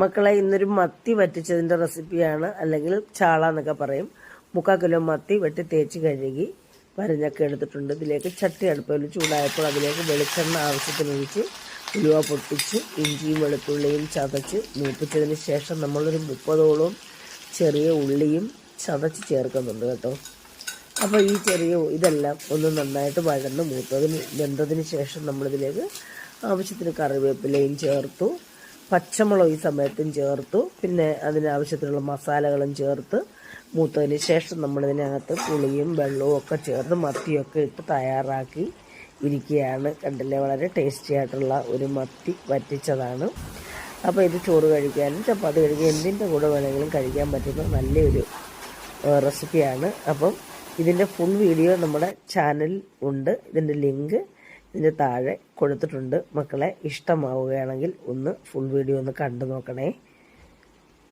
മക്കളെ ഇന്നൊരു മത്തി വറ്റിച്ചതിന്റെ റെസിപ്പിയാണ്. അല്ലെങ്കിൽ ചാള എന്നൊക്കെ പറയും. മുക്കാൽ കിലോ മത്തി വെട്ടി തേച്ച് കഴുകി വരഞ്ഞൊക്കെ എടുത്തിട്ടുണ്ട്. ഇതിലേക്ക് ചട്ടി അടുപ്പിൽ ചൂടായപ്പോൾ അതിലേക്ക് വെളിച്ചെണ്ണ ആവശ്യത്തിനൊഴിച്ച് ഉലുവ പൊട്ടിച്ച് ഇഞ്ചിയും വെളുത്തുള്ളിയും ചതച്ച് മൂപ്പിച്ചതിന് ശേഷം നമ്മളൊരു മുപ്പതോളം ചെറിയ ഉള്ളിയും ചതച്ച് ചേർക്കുന്നുണ്ട് കേട്ടോ. അപ്പോൾ ഈ ചെറിയ ഇതെല്ലാം ഒന്ന് നന്നായിട്ട് വഴന്ന് മൂത്തതിന് വെന്തതിന് ശേഷം നമ്മളിതിലേക്ക് ആവശ്യത്തിന് കറിവേപ്പിലയും ചേർത്തു. പച്ചമുളക് ഈ സമയത്തും ചേർത്തു. പിന്നെ അതിനാവശ്യത്തിനുള്ള മസാലകളും ചേർത്ത് മൂത്തതിന് ശേഷം നമ്മളിതിനകത്ത് പുളിയും വെള്ളവും ഒക്കെ ചേർത്ത് മത്തിയൊക്കെ ഇട്ട് തയ്യാറാക്കി ഇരിക്കുകയാണ്. കണ്ടില്ലേ? വളരെ ടേസ്റ്റി ആയിട്ടുള്ള ഒരു മത്തി വറ്റിച്ചതാണ്. അപ്പോൾ ഇത് ചോറ് കഴിക്കാനും ചപ്പാത്തി കഴിക്കാൻ എന്തിന്റെ കൂടെ വേണമെങ്കിലും കഴിക്കാൻ പറ്റുന്ന നല്ലൊരു റെസിപ്പിയാണ് അപ്പം ഇതിന്റെ ഫുൾ വീഡിയോ നമ്മുടെ ചാനൽ ഉണ്ട്. ഇതിന്റെ ലിങ്ക് ഇതിന്റെ താഴെ കൊടുത്തിട്ടുണ്ട്. മക്കളെ ഇഷ്ടമാവുകയാണെങ്കിൽ ഒന്ന് ഫുൾ വീഡിയോ ഒന്ന് കണ്ടു നോക്കണേ.